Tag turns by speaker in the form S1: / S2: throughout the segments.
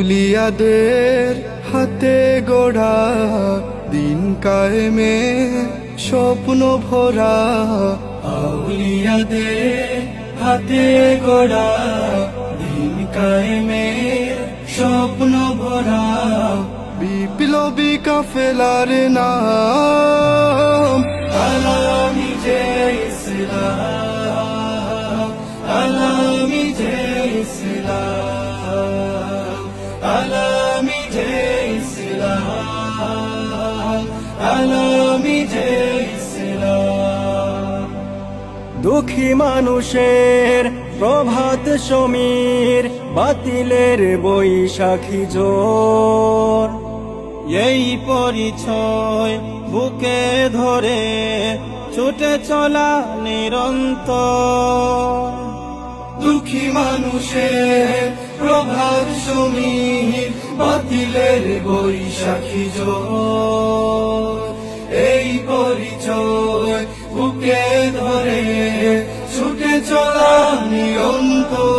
S1: আউলিয়াদের হাতে গোড়া দিন কায়েমে স্বপ্ন ভরা। আউলিয়াদের হাতে গোড়া দিন কায়েমে স্বপ্ন ভরা। বিপ্লবী কাফেলার নাম আলামি যে ইসলাম, আলামি যে ইসলাম।
S2: দুঃখী মানুষের প্রভাত সমীর, বাতিলের বৈশাখী জোর এই পরিচয় বুকে ধরে ছুটে চলা নিরন্তর।
S1: দুঃখী মানুষের প্রভাত সমীর বাতিলের বৈশাখী জোর। এই পরিচয় বুকে ধরে ছুটে চলা নিরন্তর।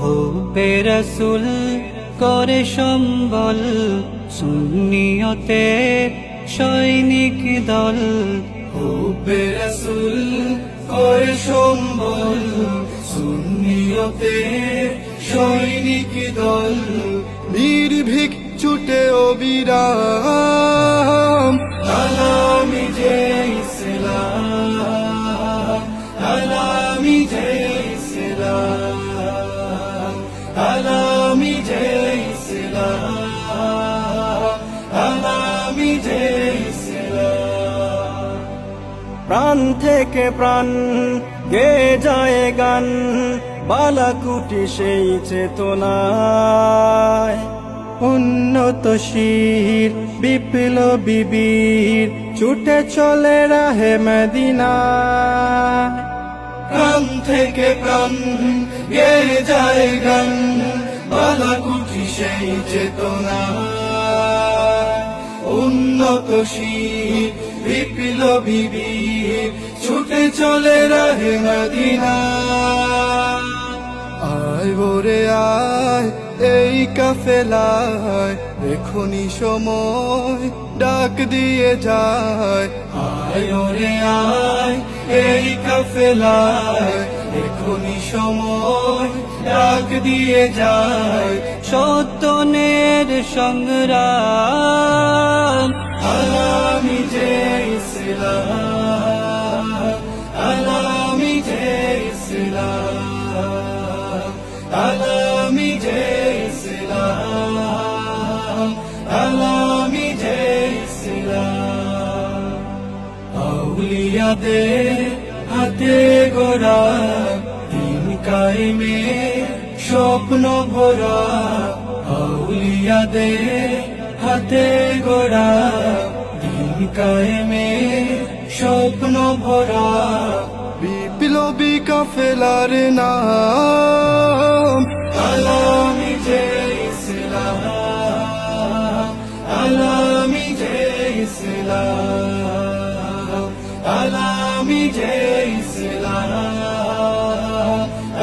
S2: হবে রসুল করে সম্বল সুন্নিয়তে সৈনিক দল।
S1: হুবে রসুল করে সম্বল সুন্নিয়তে সৈনিক দল। নির্ভীক ছুটে অবিরাম। আলামি যে ইসলাম আলামি যে ইসলাম আলামি যে ইসলাম আলামি যে
S2: প্রাণ থেকে প্রাণ গে যায় গান। বালাকুটি সেই চেতনায়। উন্নত শির, বিপ্লবী বীর, ছুটে চলে রাহে মদিনা।
S1: প্রাণ থেকে প্রাণ গে যায় গান বালাকুঠি সেই চেতনা উন্নত শীর, বিপ্লবী বীর, ছুটে চলে রাহে মদিনা। আয় ওরে আয়, এই কাফেলায়। এখনি সময়, ডাক দিয়ে যায়। আয় ওরে আয়, এই কাফেলায়। এখনি সময়, ডাক দিয়ে যায়।
S2: সত্যনের সংগ্রাম।
S1: আলামি যে ইসলাম। আউলিয়াদের হাতে গোড়া, দিন কায়েমে স্বপ্ন ভরা আউলিয়াদের হাতে গোড়া, দিন কায়েমে স্বপ্ন ভরা। বিপ্লবী কাফেলার নাম, আলামি যে আলামি যে ইসলাম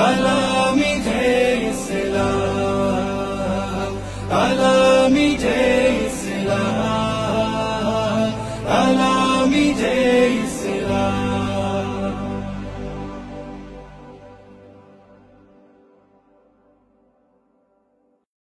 S1: আলামি যে ইসলাম আলামি যে